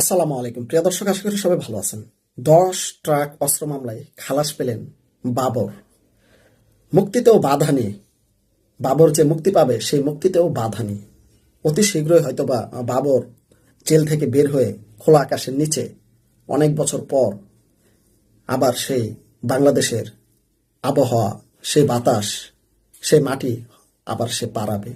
আসসালামু আলাইকুম। প্রিয় দর্শক, আশা করি সবাই ভালো আছেন। দশ ট্রাক, অস্ত্র মামলায় খালাস পেলেন বাবর। মুক্তিতেও বাধা নিয়ে বাবর যে মুক্তি পাবে, সেই মুক্তিতেও বাধা নিয়ে অতি শীঘ্রই হয়তোবা বাবর জেল থেকে বের হয়ে খোলা আকাশের নিচে অনেক বছর পর আবার সেই বাংলাদেশের আবহাওয়া, সেই বাতাস, সেই মাটি আবার সে পারাবে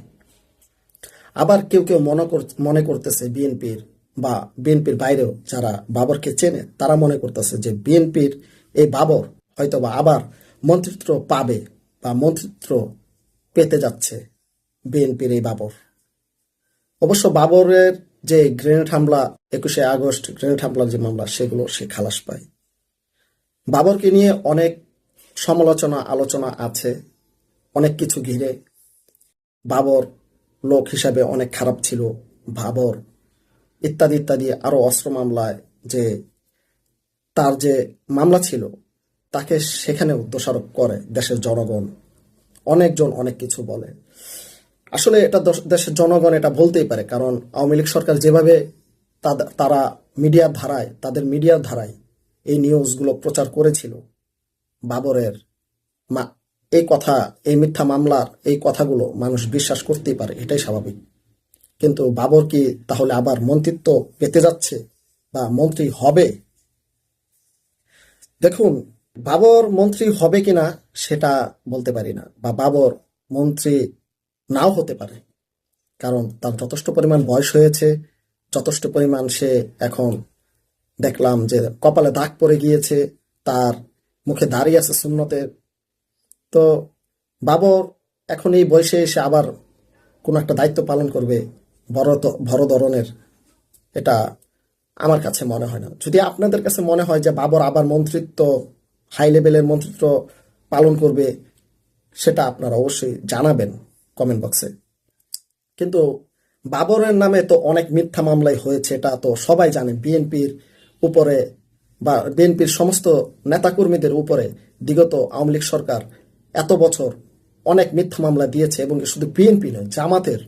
আবার কেউ কেউ মনে মনে করতেছে বিএনপির বা বিএনপির বাইরেও যারা বাবরকে চেনে, তারা মনে করতেছে যে বিএনপির এই বাবর হয়তোবা আবার মন্ত্রিত্ব পাবে বা মন্ত্রিত্ব পেতে যাচ্ছে বিএনপির এই বাবর। অবশ্য বাবরের যে গ্রেনেড হামলা, একুশে আগস্ট গ্রেনেড হামলার যে মামলা, সেগুলো সে খালাস পায়। বাবরকে নিয়ে অনেক সমালোচনা, আলোচনা আছে, অনেক কিছু ঘিরে। বাবর লোক হিসাবে অনেক খারাপ ছিল। বাবর ইত্যাদি ইত্যাদি আরও অস্ত্র মামলায় যে তার যে মামলা ছিল, তাকে সেখানেও দোষারোপ করে দেশের জনগণ। অনেকজন অনেক কিছু বলে। আসলে এটা দেশের জনগণ এটা বলতেই পারে, কারণ আওয়ামী লীগ সরকার যেভাবে তারা মিডিয়ার ধারায়, তাদের মিডিয়ার ধারায় এই নিউজগুলো প্রচার করেছিল, বাবরের মা, এই কথা, এই মিথ্যা মামলার এই কথাগুলো মানুষ বিশ্বাস করতেই পারে, এটাই স্বাভাবিক। কিন্তু বাবর কি তাহলে আবার মন্ত্রিত্ব পেতে যাচ্ছে বা মন্ত্রী হবে? দেখুন, বাবর মন্ত্রী হবে কিনা সেটা বলতে পারি না, বা বাবর মন্ত্রী নাও হতে পারে। কারণ তার যথেষ্ট পরিমাণ বয়স হয়েছে, যথেষ্ট পরিমাণ সে এখন দেখলাম যে কপালে দাগ পড়ে গিয়েছে, তার মুখে দাঁড়িয়ে আছে সুন্নতের তো বাবর এখন এই বয়সে এসে আবার কোনো একটা দায়িত্ব পালন করবে বড় বড় ধরনের এটা আমার কাছে মনে হয় না। যদি আপনাদের কাছে মনে হয় যে বাবর আবার মন্ত্রিত্ব হাই লেভেলের মন্ত্রিত্ব পালন করবে, সেটা আপনারা অবশ্যই জানাবেন কমেন্ট বক্সে কিন্তু বাবরের নামে তো অনেক মিথ্যা মামলাই হয়েছে, এটা তো সবাই জানে। বিএনপির উপরে বা বিএনপির সমস্ত নেতাকর্মীদের উপরে বিগত আওয়ামী লীগ সরকার এত বছর অনেক মিথ্যা মামলা দিয়েছে, এবং শুধু বিএনপি নয়, জামাতের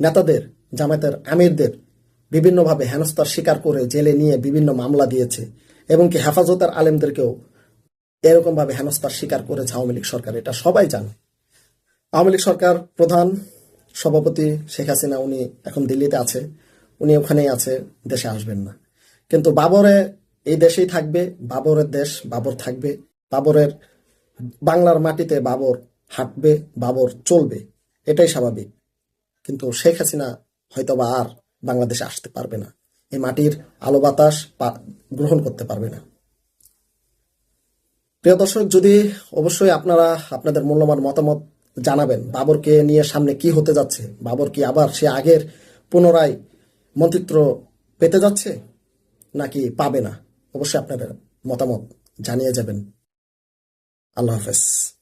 নেতাদের জামাতের আমিরদের বিভিন্নভাবে হেনস্থার শিকার করে জেলে নিয়ে বিভিন্ন মামলা দিয়েছে এবং কি হেফাজতের আলেমদেরকেও এরকম ভাবে হেনস্থার শিকার করেছে আওয়ামী লীগ সরকার, এটা সবাই জানে। আওয়ামী লীগ সরকার প্রধান সভাপতি শেখ হাসিনা, উনি এখন দিল্লিতে আছে, উনি ওখানেই আছে, দেশে আসবেন না। কিন্তু বাবরে এই দেশেই থাকবে, বাবরের দেশ বাবর থাকবে, বাবরের বাংলার মাটিতে বাবর হাঁটবে, বাবর চলবে, এটাই স্বাভাবিক। কিন্তু শেখ হাসিনা হয়তোবা আর বাংলাদেশে আসতে পারবে না। এই মাটির আলো বাতাস গ্রহণ করতে পারবে না। প্রিয় দর্শক, যদি অবশ্যই আপনারা আপনাদের মূল্যবান মতামত জানাবেন, বাবরকে নিয়ে সামনে কি হতে যাচ্ছে, বাবর কি আবার সে আগের পুনরায় মন্ত্রিত্ব পেতে যাচ্ছে, নাকি পাবে না, অবশ্যই আপনাদের মতামত জানিয়ে যাবেন। আল্লাহ হাফেজ।